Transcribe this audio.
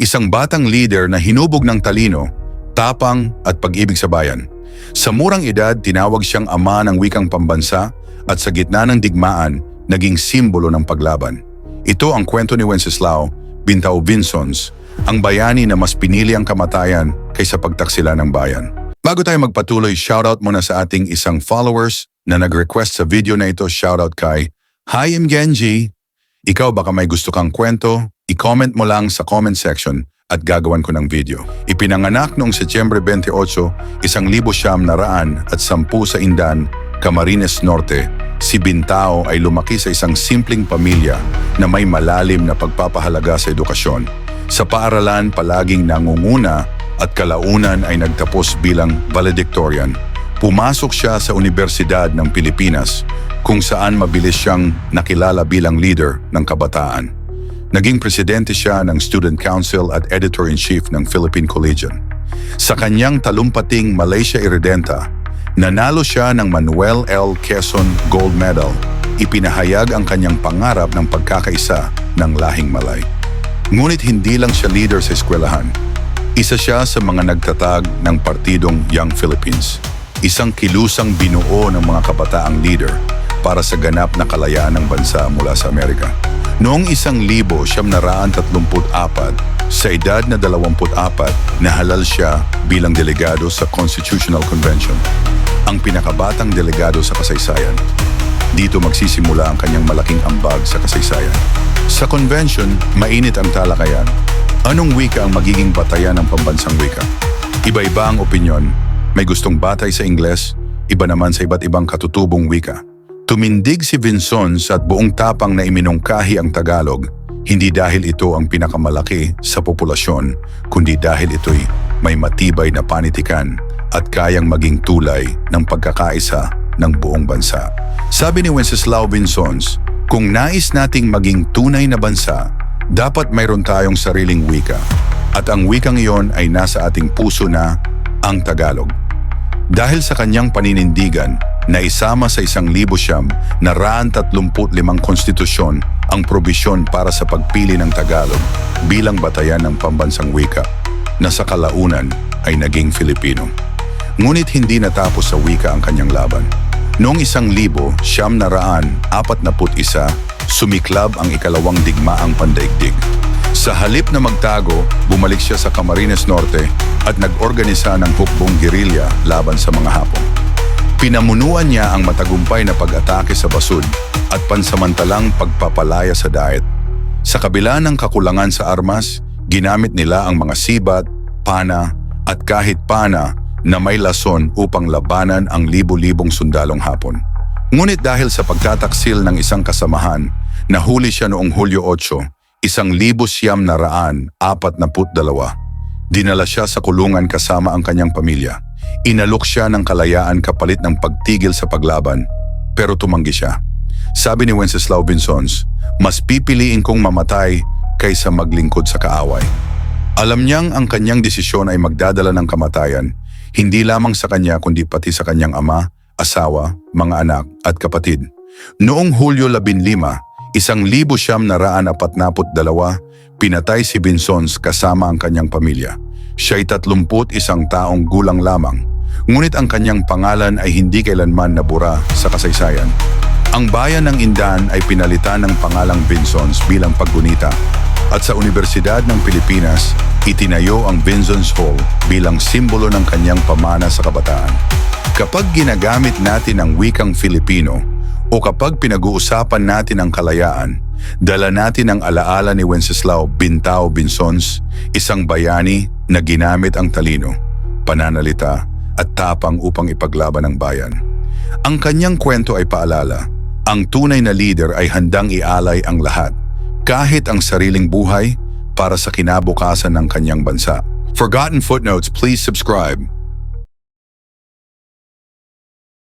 Isang batang leader na hinubog ng talino, tapang at pag-ibig sa bayan. Sa murang edad, tinawag siyang ama ng wikang pambansa at sa gitna ng digmaan, naging simbolo ng paglaban. Ito ang kwento ni Wenceslao, Bintao Vinsons, ang bayani na mas pinili ang kamatayan kaysa pagtaksila ng bayan. Bago tayo magpatuloy, shoutout muna sa ating isang followers na nag-request sa video na ito, shoutout kay Hi, I'm Genji. Ikaw baka may gusto kang kwento, i-comment mo lang sa comment section at gagawan ko ng video. Ipinanganak noong Setyembre 28, isang libo siyam na raan at sampu sa Indan, Camarines Norte, si Bintao ay lumaki sa isang simpleng pamilya na may malalim na pagpapahalaga sa edukasyon. Sa paaralan palaging nangunguna at kalaunan ay nagtapos bilang valedictorian. Pumasok siya sa Universidad ng Pilipinas kung saan mabilis siyang nakilala bilang leader ng kabataan. Naging presidente siya ng Student Council at Editor-in-Chief ng Philippine Collegian. Sa kanyang talumpating Malaysia Irredenta, nanalo siya ng Manuel L. Quezon Gold Medal. Ipinahayag ang kanyang pangarap ng pagkakaisa ng lahing Malay. Ngunit hindi lang siya leader sa eskwelahan. Isa siya sa mga nagtatag ng partidong Young Philippines. Isang kilusang binuo ng mga kabataang leader para sa ganap na kalayaan ng bansa mula sa Amerika. Noong isang libo siyam naraan tatlumput apat, sa edad na dalawamput apat, nahalal siya bilang delegado sa Constitutional Convention, ang pinakabatang delegado sa kasaysayan. Dito magsisimula ang kanyang malaking ambag sa kasaysayan. Sa convention, mainit ang talakayan. Anong wika ang magiging batayan ng pambansang wika? Iba-iba ang opinyon. May gustong batay sa Ingles, iba naman sa iba't ibang katutubong wika. Tumindig si Vinsons at buong tapang na iminungkahi ang Tagalog, hindi dahil ito ang pinakamalaki sa populasyon, kundi dahil ito'y may matibay na panitikan at kayang maging tulay ng pagkakaisa ng buong bansa. Sabi ni Wenceslao Vinsons, kung nais nating maging tunay na bansa, dapat mayroon tayong sariling wika. At ang wikang iyon ay nasa ating puso na ang Tagalog. Dahil sa kanyang paninindigan na isama sa isang libo siyam na raan tatlumput limang konstitusyon ang probisyon para sa pagpili ng Tagalog bilang batayan ng pambansang wika na sa kalaunan ay naging Filipino. Ngunit hindi natapos sa wika ang kanyang laban. Noong isang libo, siyam na raan, apat na put isa, sumiklab ang ikalawang digmaang pandaigdig. Sa halip na magtago, bumalik siya sa Camarines Norte at nag-organisa ng hukbong gerilya laban sa mga Hapon. Pinamunuan niya ang matagumpay na pag-atake sa basud at pansamantalang pagpapalaya sa daet. Sa kabila ng kakulangan sa armas, ginamit nila ang mga sibat, pana at kahit pana na may lason upang labanan ang libo-libong sundalong hapon. Ngunit dahil sa pagtataksil ng isang kasamahan, nahuli siya noong Hulyo 8, isang libo siyam na raan, apat na put dalawa. Dinala siya sa kulungan kasama ang kanyang pamilya. Inalok siya ng kalayaan kapalit ng pagtigil sa paglaban, pero tumanggi siya. Sabi ni Wenceslao Vinsons, mas pipiliin kong mamatay kaysa maglingkod sa kaaway. Alam niyang ang kanyang desisyon ay magdadala ng kamatayan, hindi lamang sa kanya kundi pati sa kanyang ama, asawa, mga anak at kapatid. Noong Hulyo 15, isang libo siyam na raan apat naput dalawa, pinatay si Vinsons kasama ang kanyang pamilya. Siya'y tatlumput isang taong gulang lamang, ngunit ang kanyang pangalan ay hindi kailanman nabura sa kasaysayan. Ang bayan ng Indan ay pinalitan ng pangalang Vinsons bilang paggunita at sa Universidad ng Pilipinas, itinayo ang Vinsons Hall bilang simbolo ng kanyang pamana sa kabataan. Kapag ginagamit natin ang wikang Filipino o kapag pinag-uusapan natin ang kalayaan, dala natin ang alaala ni Wenceslao Bintao Vinsons, isang bayani na ginamit ang talino, pananalita at tapang upang ipaglaban ang bayan. Ang kanyang kwento ay paalala, ang tunay na leader ay handang ialay ang lahat, kahit ang sariling buhay para sa kinabukasan ng kanyang bansa. Forgotten Footnotes, please subscribe.